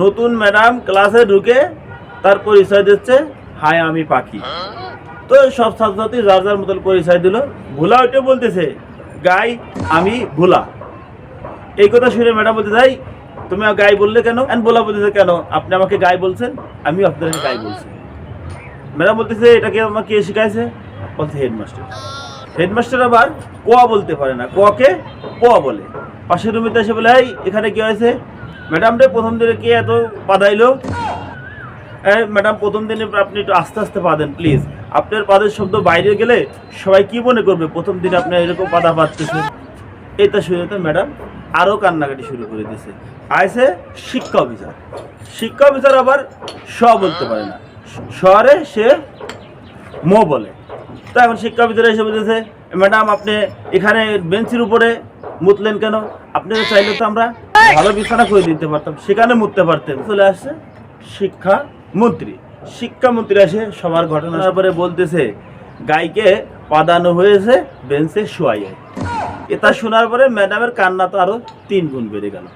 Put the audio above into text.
নতুন ম্যাডাম ক্লাসে ঢুকে তার পরিচয় দিচ্ছে হাই আমি পাখি। তো সব ছাত্রছাত্রী যার যার মতন পরিচয় দিল ভোলা ওইটা বলতেছে গাই আমি ভোলা। এই কথা শুনে ম্যাডাম বলতে যাই তুমি গাই বললে কেন? And ভোলা বলতেছে কেন? আপনি আমাকে গাই বলছেন আমিও আপনাকে গাই বলছি। ম্যাডাম বলতেছে এটাকে আমাকে কে শিখাইছে? বলছে হেডমাস্টার। হেডমাস্টার আবার কোয়া বলতে পারে না কোয়াকে কোয়া বলে। পাশের রুমিতে এসে বলে এই এখানে কি হয়েছে? ম্যাডাম রে প্রথম দিনে কে এত এই ম্যাডাম, প্রথম দিনে আপনি একটু আস্তে আস্তে পা দেন প্লিজ আপনার পাদের শব্দ বাইরে গেলে সবাই কি মনে করবে? প্রথম দিনে আপনি এরকম পাদা পাচ্ছেন। এটা শুনে তো ম্যাডাম আরও কান্নাকাটি শুরু করে দিয়েছে। আইসে শিক্ষা অফিসার। শিক্ষা অফিসার আবার স বলতে পারে না। শহরে সে মো বলে। তো এখন শিক্ষা অফিসার এসে বলতেছে, ম্যাডাম, আপনি এখানে বেঞ্চের উপরে মুতলেন কেন? আপনি চাইলে তো আমরা ভালো বিছানা করে দিতে পারতাম, সেখানে মরতে পারতেন। চলে আসছে শিক্ষা মন্ত্রী। শিক্ষামন্ত্রী আসে সবার ঘটনার পরে বলতেছে, গাইকে পাদানো হয়েছে, বেঞ্চে শোয়াই এটা শোনার পরে ম্যাডামের কান্না তো আরও তিন গুণ বেড়ে গেল।